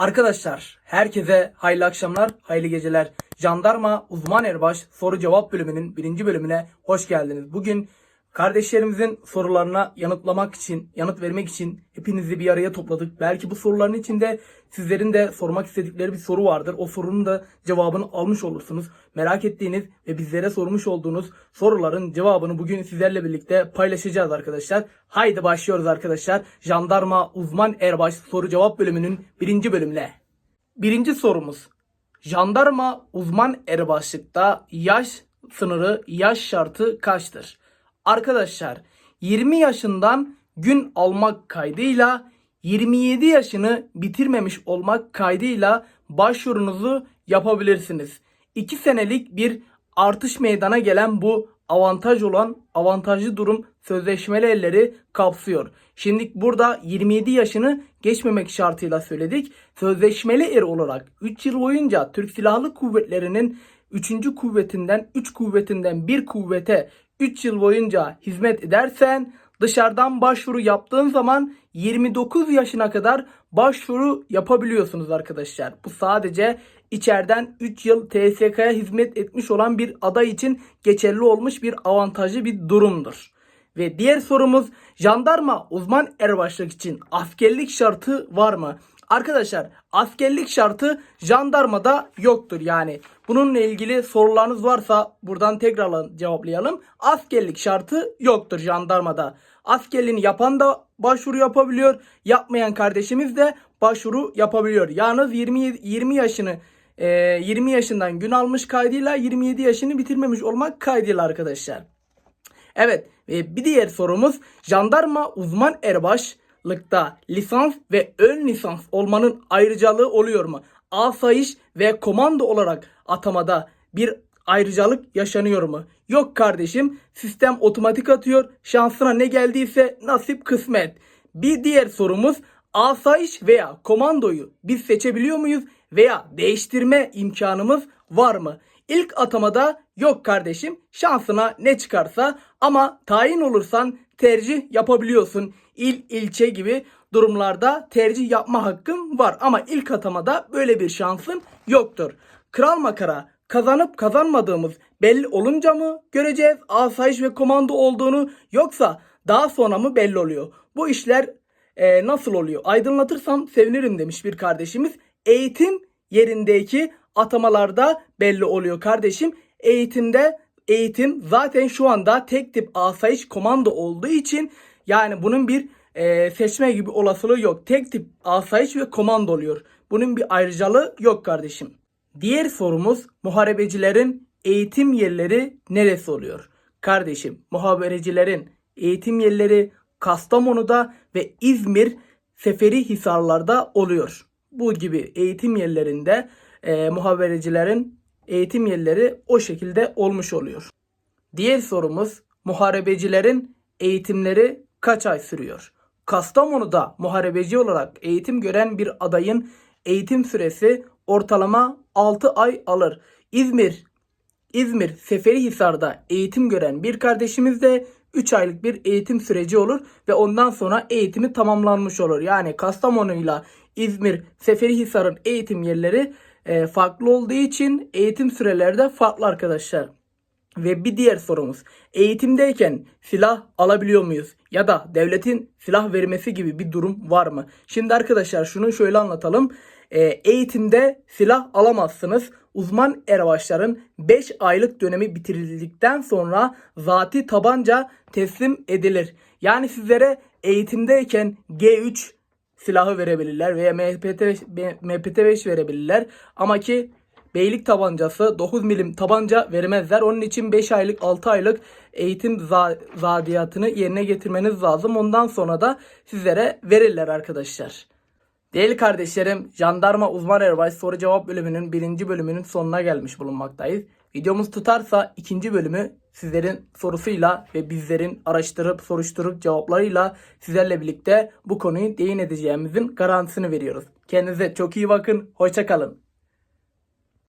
Arkadaşlar herkese hayırlı akşamlar, hayırlı geceler. Jandarma Uzman Erbaş soru cevap bölümünün birinci bölümüne hoş geldiniz. Bugün kardeşlerimizin sorularına yanıtlamak için, yanıt vermek için hepinizi bir araya topladık. Belki bu soruların içinde sizlerin de sormak istedikleri bir soru vardır. O sorunun da cevabını almış olursunuz. Merak ettiğiniz ve bizlere sormuş olduğunuz soruların cevabını bugün sizlerle birlikte paylaşacağız arkadaşlar. Haydi başlıyoruz arkadaşlar. Jandarma Uzman Erbaş soru cevap bölümünün birinci bölümüne. Birinci sorumuz. Jandarma uzman erbaşlıkta yaş sınırı, yaş şartı kaçtır? Arkadaşlar 20 yaşından gün almak kaydıyla 27 yaşını bitirmemiş olmak kaydıyla başvurunuzu yapabilirsiniz. 2 senelik bir artış meydana gelen bu avantaj olan avantajlı durum sözleşmeli elleri kapsıyor. Şimdi burada 27 yaşını geçmemek şartıyla söyledik. Sözleşmeli er olarak 3 yıl boyunca Türk Silahlı Kuvvetleri'nin 3. kuvvetinden 3 kuvvetinden bir kuvvete 3 yıl boyunca hizmet edersen dışarıdan başvuru yaptığın zaman 29 yaşına kadar başvuru yapabiliyorsunuz arkadaşlar. Bu sadece içeriden 3 yıl TSK'ya hizmet etmiş olan bir aday için geçerli olmuş bir avantajlı bir durumdur. Ve diğer sorumuz jandarma uzman erbaşlık için askerlik şartı var mı? Arkadaşlar askerlik şartı jandarmada yoktur yani. Bununla ilgili sorularınız varsa buradan tekrar cevaplayalım. Askerlik şartı yoktur jandarmada. Askerliğini yapan da başvuru yapabiliyor. Yapmayan kardeşimiz de başvuru yapabiliyor. Yalnız 20, 20 yaşını e, 20 yaşından gün almış kaydıyla 27 yaşını bitirmemiş olmak kaydıyla arkadaşlar. Evet ve bir diğer sorumuz jandarma uzman erbaşlıkta lisans ve ön lisans olmanın ayrıcalığı oluyor mu? Asayiş ve komando olarak atamada bir ayrıcalık yaşanıyor mu? Yok kardeşim sistem otomatik atıyor şansına ne geldiyse nasip kısmet. Bir diğer sorumuz asayiş veya komandoyu biz seçebiliyor muyuz veya değiştirme imkanımız var mı? İlk atamada yok kardeşim şansına ne çıkarsa ama tayin olursan tercih yapabiliyorsun. İl, ilçe gibi durumlarda tercih yapma hakkın var ama ilk atamada böyle bir şansın yoktur. Kral makara kazanıp kazanmadığımız belli olunca mı göreceğiz asayiş ve komando olduğunu yoksa daha sonra mı belli oluyor? Bu işler e, nasıl oluyor? Aydınlatırsam sevinirim demiş bir kardeşimiz. Eğitim yerindeki atamalarda belli oluyor kardeşim. Eğitimde eğitim zaten şu anda tek tip asayiş komando olduğu için yani bunun bir e, seçme gibi olasılığı yok. Tek tip asayiş ve komando oluyor. Bunun bir ayrıcalığı yok kardeşim. Diğer sorumuz muharebecilerin eğitim yerleri neresi oluyor? Kardeşim muhaberecilerin eğitim yerleri Kastamonu'da ve İzmir Seferi Hisarlar'da oluyor. Bu gibi eğitim yerlerinde e, muhaberecilerin eğitim yerleri o şekilde olmuş oluyor. Diğer sorumuz muharebecilerin eğitimleri kaç ay sürüyor? Kastamonu'da muharebeci olarak eğitim gören bir adayın eğitim süresi ortalama 6 ay alır. İzmir İzmir Seferihisar'da eğitim gören bir kardeşimiz de 3 aylık bir eğitim süreci olur ve ondan sonra eğitimi tamamlanmış olur. Yani Kastamonu ile İzmir Seferihisar'ın eğitim yerleri e, farklı olduğu için eğitim süreleri de farklı arkadaşlar. Ve bir diğer sorumuz. Eğitimdeyken silah alabiliyor muyuz? Ya da devletin silah vermesi gibi bir durum var mı? Şimdi arkadaşlar şunu şöyle anlatalım. E, eğitimde silah alamazsınız. Uzman erbaşların 5 aylık dönemi bitirildikten sonra zati tabanca teslim edilir. Yani sizlere eğitimdeyken G3 silahı verebilirler veya MPT, MPT5 verebilirler. Ama ki beylik tabancası 9 milim tabanca vermezler. Onun için 5 aylık 6 aylık eğitim za- zadiyatını yerine getirmeniz lazım. Ondan sonra da sizlere verirler arkadaşlar. Değerli kardeşlerim, Jandarma Uzman Erbay soru cevap bölümünün birinci bölümünün sonuna gelmiş bulunmaktayız. Videomuz tutarsa ikinci bölümü sizlerin sorusuyla ve bizlerin araştırıp soruşturup cevaplarıyla sizlerle birlikte bu konuyu değin edeceğimizin garantisini veriyoruz. Kendinize çok iyi bakın, hoşçakalın.